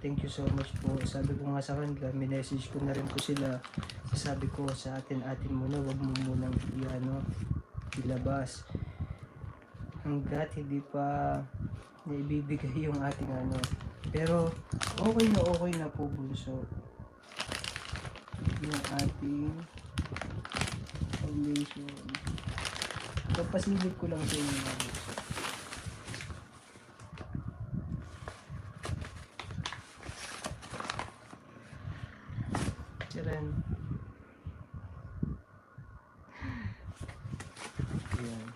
thank you so much po. Sabi ko nga sa kanila, minessage ko na rin po sila. Sabi ko sa atin, atin muna, wag mo munang i-ano, ilabas. Hanggat hindi pa naibibigay yung ating ano. Pero, okay na okay na po, bunso. Yung ating foundation. Papasilip ko lang sa inyo Tiyan. Ayan.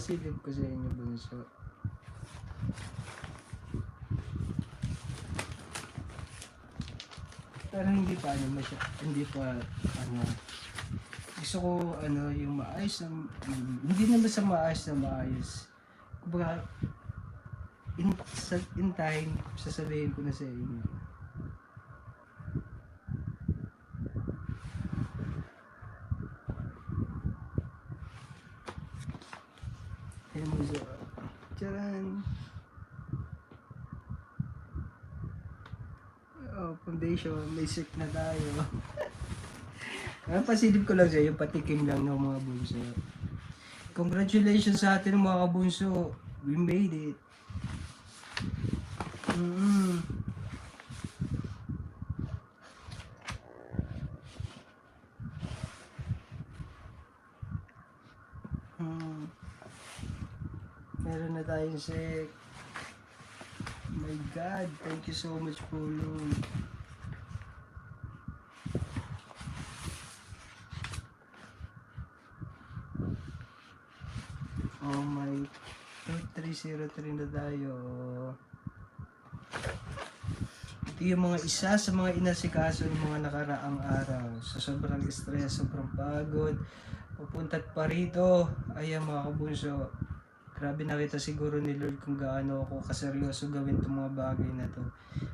Pasilip ko sa inyo, bunso. Pero hindi pa ano masya, hindi pa ano gusto ko ano yung maayos na hindi naman sa maayos na maayos. Kumbaga in, sa, in time, sasabihin ko na sa inyo. Ayan mo siya. Charan! Oh, foundation. May sick na tayo. Napasilip ko lang sa'yo, patikim lang ng mga bunso. Congratulations sa atin mga kabunso. We made it. Mm-hmm. Hmm. Meron na tayong sec. My God, thank you so much po, Lord. Oh my 2303 na tayo. Ito yung mga isa sa mga inasikaso ng mga nakaraang araw. Sa sobrang stress, sobrang pagod, pupunta't pa rito. Ayan mga kabunso, grabe nakita siguro ni Lord kung gaano ako kaseryoso gawin itong mga bagay na to.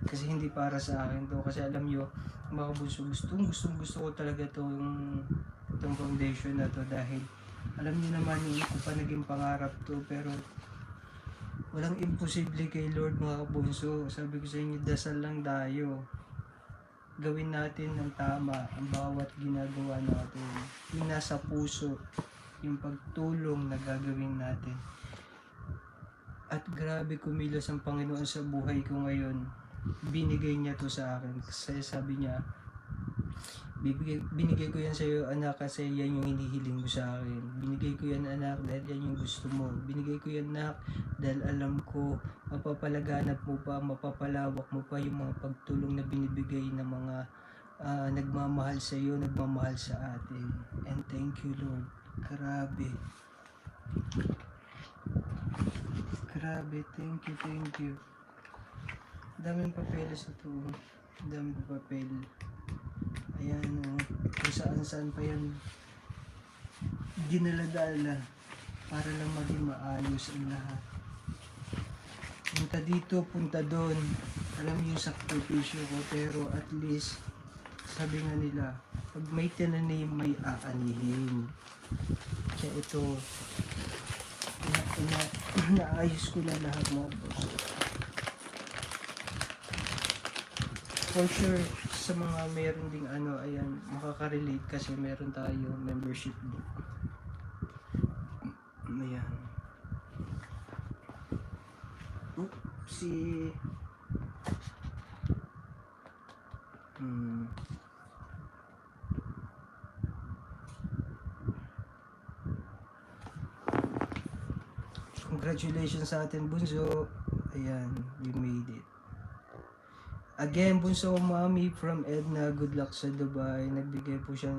Kasi hindi para sa akin to. Kasi alam nyo, mga kabunso, gustong gustong gusto ko talaga itong, itong foundation na to dahil alam niyo naman hindi ko pa naging pangarap to pero walang imposible kay Lord mga kabunso. Sabi ko sa inyo, dasal lang tayo. Gawin natin ng tama ang bawat ginagawa natin. Yung nasa puso, yung pagtulong na gagawin natin. At grabe kumilos ang Panginoon sa buhay ko ngayon. Binigay niya to sa akin. Kasi sabi niya, bibigay, binigay ko yan sa iyo anak kasi yan yung hinihiling mo sa akin. Binigay ko yan anak dahil yan yung gusto mo. Binigay ko yan anak dahil alam ko mapapalaganap mo pa, mapapalawak mo pa yung mga pagtulong na binibigay ng mga ah, nagmamahal sa iyo, nagmamahal sa atin. And thank you Lord. Grabe. Grabe, thank you, thank you. Daming papeles ito. Daming papel. Ayan o. Kung saan saan pa yan dinaladala para lang maging maayos ang lahat. Punta dito, punta doon. Alam yung sakripisyo ko pero at least sabi nga nila pag may tinanim may aanihin. Kaya ito na, na, naayos ko na lahat mga boss. For sure, sa mga meron ding ano, ayan, makaka-relate kasi meron tayo membership book. Ayan. Oopsie. Hmm. Congratulations sa atin, Bunso. Ayan, we made it. Again, Bunso Mami from Edna, good luck sa Dubai. Nagbigay po siya